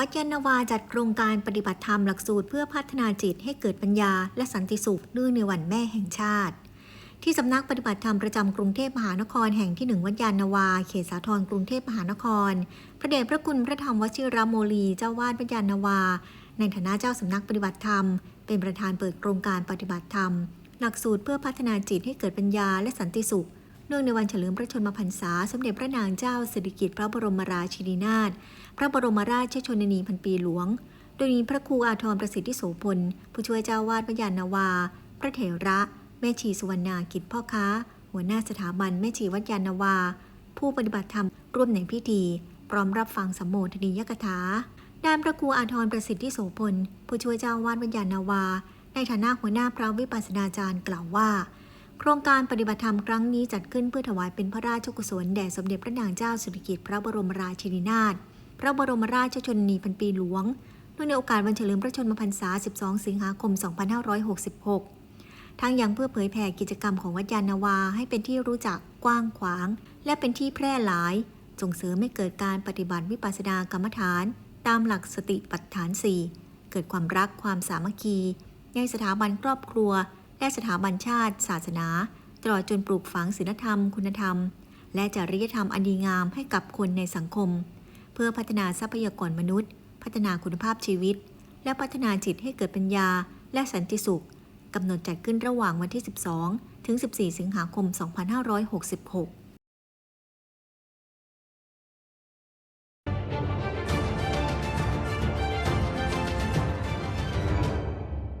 วัดยานาวาจัดโครงการปฏิบัติธรรมหลักสูตรเพื่อพัฒนาจิตให้เกิดปัญญาและสันติสุขเนื่องในวันแม่แห่งชาติ ที่สำนักปฏิบัติธรรมประจำกรุงเทพมหานครแห่งที่หนึ่งวัดยานาวา เขตสาทรกรุงเทพมหานคร พระเดชพระคุณพระธรรมวชิรโมลีเจ้าวาดวัดยานนาวา ในฐานะเจ้าสำนักปฏิบัติธรรม เป็นประธานเปิดโครงการปฏิบัติธรรม หลักสูตรเพื่อพัฒนาจิตให้เกิดปัญญาและสันติสุข เนื่องในวันเฉลิมพระชนมพรรษา สมเด็จพระนางเจ้าสิริกิติ์พระบรมราชินีนาถพระบรมราชชนนีพันปีหลวง โดยมีพระครูอาทรประสิทธิโสพลผู้ช่วยเจ้าวาดพระยานาวา พระเถระ แม่ชีสุวรรณากิจพ่อค้า หัวหน้าสถาบันแม่ชีวัดยานนาวา ผู้ปฏิบัติธรรมร่วมในพิธี พร้อมรับฟังสัมโมทนียกถาด้านพระครูอาทรประสิทธิโสพลผู้ช่วยเจ้าวาดวัดยานาวา ในฐานะหัวหน้าพระวิปัสสนาจารย์กล่าวว่า โครงการปฏิบัติธรรมครั้งนี้จัดขึ้นเพื่อถวายเป็นพระราชกุศลแด่สมเด็จพระนางเจ้าสิริกิติ์พระบรมราชินีนาถ พระบรมราชชนนีพันปีหลวงเนื่องในโอกาสวันเฉลิมพระชนมพรรษา 12 สิงหาคม 2566 ทั้งยังเพื่อเผยแผ่กิจกรรมของวัดยานนาวาให้เป็นที่รู้จักกว้างขวาง และเป็นที่แพร่หลาย ส่งเสริมให้เกิดการปฏิบัติวิปัสสนากรรมฐาน ตามหลักสติปัฏฐาน 4 เกิดความรักความสามัคคี ในสถาบันครอบครัว และสถาบันชาติ ศาสนา ตลอดจนปลูกฝังศีลธรรม คุณธรรม และจริยธรรมอันดีงามให้กับคนในสังคม เพื่อพัฒนาทรัพยากรมนุษย์ พัฒนาคุณภาพชีวิต และพัฒนาจิตให้เกิดปัญญา และสันติสุขกำหนดจัดขึ้นระหว่างวันที่ 12 ถึง 14 สิงหาคม 2566